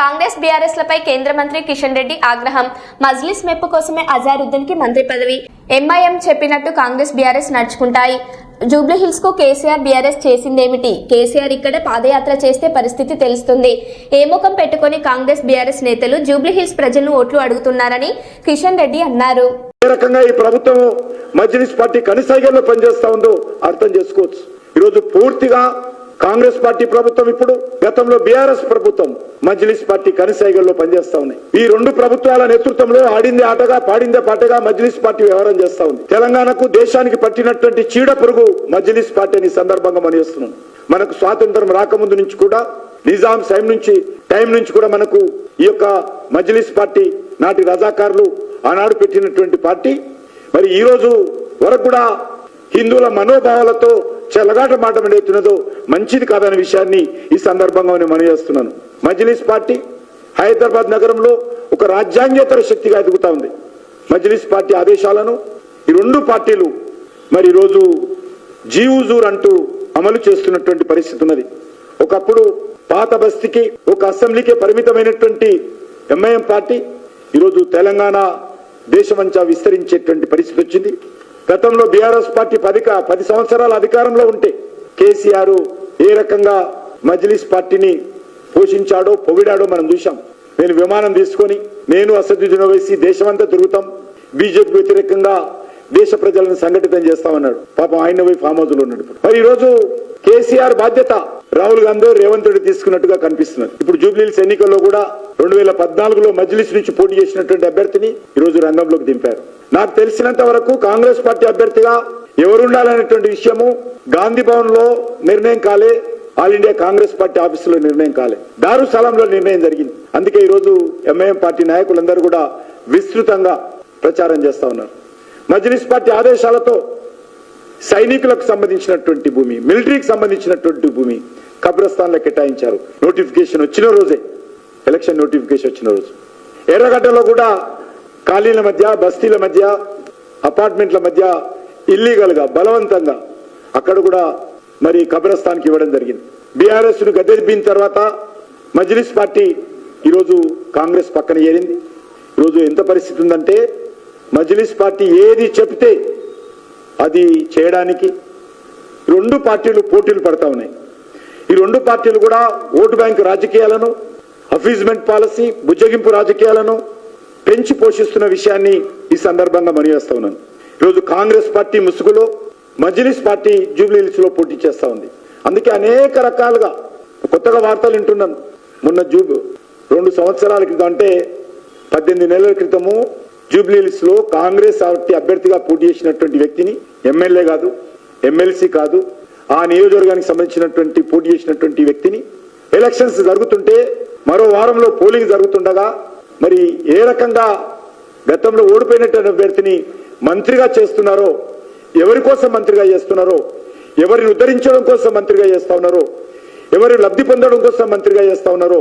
Congress BRS లపై కేంద్ర మంత్రి కిషన్ రెడ్డి ఆగ్రహం. మజ్లిస్ మెప్పు కోసమే అజారుద్దీన్కి మంత్రి పదవి. ఎంఐఎం చెప్పినట్టు కాంగ్రెస్ బీఆర్ఎస్ నడుచుకుంటాయి. జూబ్లీహిల్స్కు కేసీఆర్ బీఆర్ఎస్ చేసిందేమిటి? కేసీఆర్ ఇక్కడ పాదయాత్ర చేస్తే పరిస్థితి తెలుస్తుంది. ఏ ముఖం పెట్టుకొని కాంగ్రెస్ బీఆర్ఎస్ నేతలు జూబ్లీహిల్స్ ప్రజలను ఓట్లు అడుగుతున్నారని కిషన్ రెడ్డి అన్నారు. ఏ రకంగా ఈ ప్రభుత్వం మజ్లిస్ పార్టీ కనిసైగల్లో పనిచేస్తా ఉందో అర్థం చేసుకోవచ్చు. ఈరోజు పూర్తిగా కాంగ్రెస్ పార్టీ ప్రభుత్వం ఇప్పుడు గతంలో బీఆర్ఎస్ ప్రభుత్వం మజ్లిస్ పార్టీ కనిసైగల్లో పనిచేస్తా ఉన్నాయి. ఈ రెండు ప్రభుత్వాల నేతృత్వంలో ఆడిందే ఆటగా పాడిందే పాటగా మజ్లిస్ పార్టీ వ్యవహారం చేస్తా ఉంది. తెలంగాణకు దేశానికి పట్టినటువంటి చీడ పురుగు మజ్లిస్ పార్టీ అని సందర్భంగా మనిస్తున్నాం మనకు స్వాతంత్రం రాకముందు నుంచి కూడా నిజాం సైం నుంచి టైం నుంచి కూడా మనకు ఈ యొక్క మజ్లిస్ పార్టీ నాటి రజాకారులు ఆనాడు పెట్టినటువంటి పార్టీ. మరి ఈ రోజు వరకు కూడా హిందువుల మనోభావాలతో చెలగాట మాట ఏదైతున్నదో మంచిది కాదనే విషయాన్ని ఈ సందర్భంగా నేను మనవి చేస్తున్నాను. మజ్లిస్ పార్టీ హైదరాబాద్ నగరంలో ఒక రాజ్యాంగేతర శక్తిగా ఎదుగుతా ఉంది. మజ్లిస్ పార్టీ ఆదేశాలను ఈ రెండు పార్టీలు మరి ఈరోజు జీవుజూర్ అంటూ అమలు చేస్తున్నటువంటి పరిస్థితి ఉన్నది. ఒకప్పుడు పాత బస్తీకి ఒక అసెంబ్లీకే పరిమితమైనటువంటి ఎంఐఎం పార్టీ ఈరోజు తెలంగాణ దేశమంతా విస్తరించేటువంటి పరిస్థితి వచ్చింది. గతంలో బీఆర్ఎస్ పార్టీ పది పది సంవత్సరాల అధికారంలో ఉంటే కేసీఆర్ ఏ రకంగా మజ్లిస్ పార్టీని పోషించాడో పొగిడాడో మనం చూశాం. నేను విమానం తీసుకొని నేను అసదుద్దీన్ వేసి దేశమంతా తిరుగుతాం. బీజేపీ వ్యతిరేకంగా దేశ ప్రజలను సంఘటితం చేస్తామన్నాడు. పాపం ఆయన పోయి ఫామ్ హౌస్లో ఉన్నాడు మరి ఈ రోజు కేసీఆర్ బాధ్యత రాహుల్ గాంధీ రేవంత్ రెడ్డి తీసుకున్నట్టుగా కనిపిస్తున్నారు ఇప్పుడు జూబ్లీహిల్స్ ఎన్నికల్లో కూడా రెండు వేల పద్నాలుగులో మజ్లిస్ నుంచి పోటీ చేసినటువంటి అభ్యర్థిని ఈ రోజు రంగంలోకి దింపారు. నాకు తెలిసినంత వరకు కాంగ్రెస్ పార్టీ అభ్యర్థిగా ఎవరుండాలనేటువంటి విషయము గాంధీ భవన్లో నిర్ణయం కాలే ఆల్ ఇండియా కాంగ్రెస్ పార్టీ ఆఫీసులో నిర్ణయం కాలే. దారుస్థలంలో నిర్ణయం జరిగింది. అందుకే ఈ రోజు ఎంఐఎం పార్టీ నాయకులందరూ కూడా విస్తృతంగా ప్రచారం చేస్తా ఉన్నారు. మజ్లిస్ పార్టీ ఆదేశాలతో సైనికులకు సంబంధించినటువంటి భూమి మిలిటరీకి సంబంధించినటువంటి భూమి కబ్రస్థాన్లో కేటాయించారు. నోటిఫికేషన్ వచ్చిన రోజే ఎలక్షన్ నోటిఫికేషన్ వచ్చిన రోజు. ఎర్రగడ్డలో కూడా ఖాళీల మధ్య బస్తీల మధ్య అపార్ట్మెంట్ల మధ్య ఇల్లీగల్గా బలవంతంగా అక్కడ కూడా మరి కబ్రస్థాన్కి ఇవ్వడం జరిగింది. బీఆర్ఎస్ను గద్దెదిపిన తర్వాత మజ్లిస్ పార్టీ ఈరోజు కాంగ్రెస్ పక్కన చేరింది. ఈరోజు ఎంత పరిస్థితి ఉందంటే మజ్లిస్ పార్టీ ఏది చెప్తే అది చేయడానికి రెండు పార్టీలు పోటీలు పడతా ఉన్నాయి. ఈ రెండు పార్టీలు కూడా ఓటు బ్యాంకు రాజకీయాలను అఫీజ్మెంట్ పాలసీ బుజ్జగింపు రాజకీయాలను పెంచి పోషిస్తున్న విషయాన్ని ఈ సందర్భంగా మనివేస్తా ఉన్నాను ఈరోజు కాంగ్రెస్ పార్టీ ముసుగులో మజ్లిస్ పార్టీ జూబ్లీహిల్స్లో పోటీ చేస్తూ ఉంది. అందుకే అనేక రకాలుగా కొత్తగా వార్తలు వింటున్నాను మొన్న జూబ్ రెండు సంవత్సరాల క్రితం అంటే పద్దెనిమిది నెలల క్రితము జూబ్లీహిల్స్లో కాంగ్రెస్ పార్టీ అభ్యర్థిగా పోటీ చేసినటువంటి వ్యక్తిని ఎమ్మెల్యే కాదు ఎమ్మెల్సీ కాదు ఆ నియోజకవర్గానికి సంబంధించినటువంటి పోటీ చేసినటువంటి వ్యక్తిని ఎలక్షన్స్ జరుగుతుంటే మరో వారంలో పోలింగ్ జరుగుతుండగా మరి ఏ రకంగా గతంలో ఓడిపోయినటువంటి అభ్యర్థిని మంత్రిగా చేస్తున్నారో ఎవరి కోసం మంత్రిగా చేస్తున్నారో ఎవరిని ఉద్ధరించడం కోసం మంత్రిగా చేస్తా ఉన్నారో ఎవరు లబ్ధి పొందడం కోసం మంత్రిగా చేస్తా ఉన్నారో